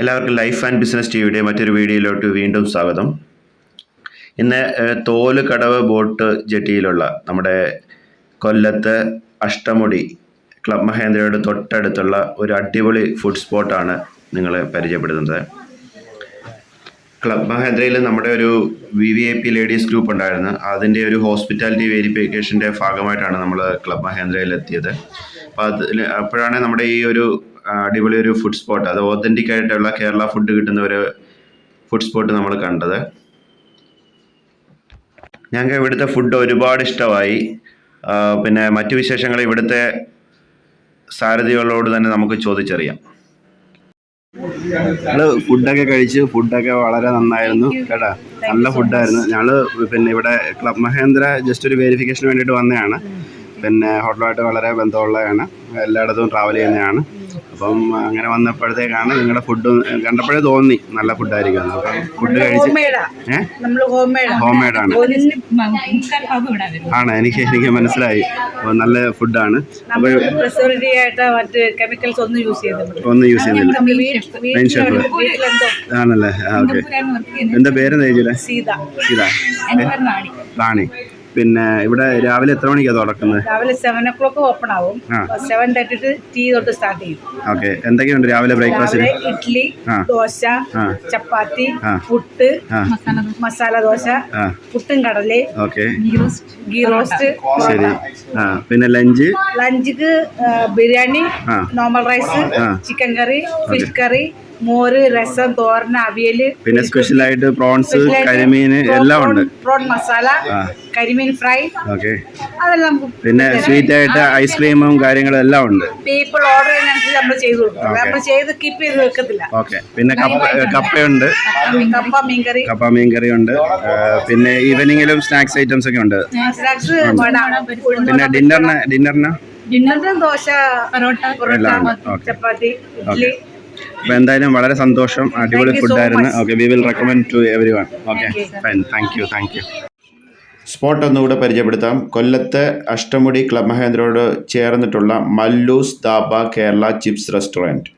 എല്ലാവർക്കും life and business ടിവിയുടെ മറ്റൊരു വീഡിയോയിലോട്ട് വീണ്ടും സ്വാഗതം. ഇന്ന് തോൽ കടവ് ബോട്ട് ജെട്ടിയിലുള്ള നമ്മുടെ കൊല്ലത്ത് അഷ്ടമുടി ക്ലബ് മഹേന്ദ്രയുടെ തൊട്ടടുത്തുള്ള ഒരു അടിപൊളി ഫുഡ് സ്പോട്ടാണ് നിങ്ങളെ പരിചയപ്പെടുത്തുന്നത്. ക്ലബ് മഹേന്ദ്രയിൽ നമ്മുടെ ഒരു V V I P ladies group ഉണ്ടായിരുന്നു. അതിന്റെ ഒരു ഹോസ്പിറ്റാലിറ്റി വെരിഫിക്കേഷന്റെ ഭാഗമായിട്ടാണ് നമ്മൾ ക്ലബ് മഹേന്ദ്രയിൽ എത്തിയത്. അപ്പോൾ അതിൽ അപ്പോഴാണ് നമ്മുടെ ഈ ഒരു അടിപൊളി ഒരു ഫുഡ് സ്പോട്ട് അത് ഓതന്റിക് ആയിട്ടുള്ള കേരള ഫുഡ് കിട്ടുന്ന ഒരു ഫുഡ് സ്പോട്ട് നമ്മൾ കണ്ടത്. ഞങ്ങൾക്ക് ഇവിടുത്തെ ഫുഡ് ഒരുപാട് ഇഷ്ടമായി. പിന്നെ മറ്റു വിശേഷങ്ങൾ ഇവിടുത്തെ സാരഥികളോട് തന്നെ നമുക്ക് ചോദിച്ചറിയാം. ഞങ്ങൾ ഫുഡൊക്കെ കഴിച്ചു. ഫുഡൊക്കെ വളരെ നന്നായിരുന്നു. കേട്ടാ? നല്ല ഫുഡായിരുന്നു ഞങ്ങൾ പിന്നെ ഇവിടെ ക്ലബ് മഹേന്ദ്ര ജസ്റ്റ് ഒരു വെരിഫിക്കേഷന് വേണ്ടിയിട്ട് വന്നതാണ്. പിന്നെ ഹോട്ടലുമായിട്ട് വളരെ ബന്ധമുള്ളതാണ്. എല്ലായിടത്തും ട്രാവൽ ചെയ്യുന്നതാണ്. അപ്പം അങ്ങനെ വന്നപ്പോഴത്തേക്കാണ് നിങ്ങളുടെ ഫുഡ് കണ്ടപ്പോഴേ തോന്നി നല്ല ഫുഡായിരിക്കും അപ്പം ഫുഡ് കഴിച്ച് ഹോം മെയ്ഡാണ് ആണ്. എനിക്ക് എനിക്ക് മനസ്സിലായി. നല്ല ഫുഡാണ് അപ്പോൾ നമ്മൾ ആയിട്ട് മറ്റ് കെമിക്കൽസ് ഒന്നും യൂസ് ചെയ്യുന്നുണ്ട് ഒന്നും യൂസ് ചെയ്യുന്നില്ല. ആണല്ലേ? ഓക്കെ. എന്താ പേരെന്താ ചേച്ചിയുടെ സീത. റാണി. പിന്നെ ഇവിടെ രാവിലെ എത്ര മണിക്കാണ് തുറക്കുന്നത്? രാവിലെ സെവൻ ഒ ക്ലോക്ക് ഓപ്പൺ ആവും. സെവൻ തേർട്ടി ടു ടീ തൊട്ട് സ്റ്റാർട്ട് ചെയ്യും. ഓക്കെ എന്തൊക്കെയുണ്ട് രാവിലെ ബ്രേക്ക്ഫാസ്റ്റ് ഇഡ്ലി ഇഡ്ഡലി ദോശ ചപ്പാത്തി. പുട്ട് മസാല ദോശ പുട്ടും കടൽ ഓക്കെ ഗീ റോസ്റ്റ് ശരി. ആ. പിന്നെ lunch ലഞ്ചിക്ക് biryani normal rice chicken curry fish curry മോര് രസം തോരൻ അവിയൽ പിന്നെ സ്പെഷ്യലായിട്ട് പ്രോൺസ് കരിമീൻ എല്ലാം ഉണ്ട്. Prawn masala. Karimeen fry. Okay. അതെല്ലാം പിന്നെ സ്വീറ്റ് ആയിട്ട് ഐസ്ക്രീമും കാര്യങ്ങളും എല്ലാം ഉണ്ട്. പീപ്പിൾ ഓർഡർ ചെയ്യുന്നതനുസരിച്ച് നമ്മൾ ചെയ്തു കൊടുക്കും. നമ്മൾ ചെയ്ത് കീപ്പ് ചെയ്ത് വെക്കത്തില്ല. ഓക്കെ. പിന്നെ കപ്പ കപ്പയുണ്ട്. കപ്പ മീൻകറി. കപ്പ മീൻകറി ഉണ്ട് പിന്നെ ഈവനിങ്ങിലും സ്നാക്സ് ഐറ്റംസ് ഒക്കെ ഉണ്ട്. സ്നാക്സ് പിന്നെ ഡിന്നറിന് ഡിന്നറിന്? ഡിന്നറിന് ദോശ പൊറോട്ട പൊറോട്ട. ചപ്പാത്തി ഇഡ്ഡലി അപ്പോൾ എന്തായാലും വളരെ സന്തോഷം. അടിപൊളി ഫുഡായിരുന്നു okay we will recommend to everyone okay fine thank you thank you spot ഒന്നുകൂടെ പരിചയപ്പെടുത്താം. കൊല്ലത്തെ അഷ്ടമുടി ക്ലബ് മഹേന്ദ്രയോട് ചേർന്നിട്ടുള്ള മല്ലൂസ് ദാബ കേരള ചിപ്സ് റെസ്റ്റോറന്റ്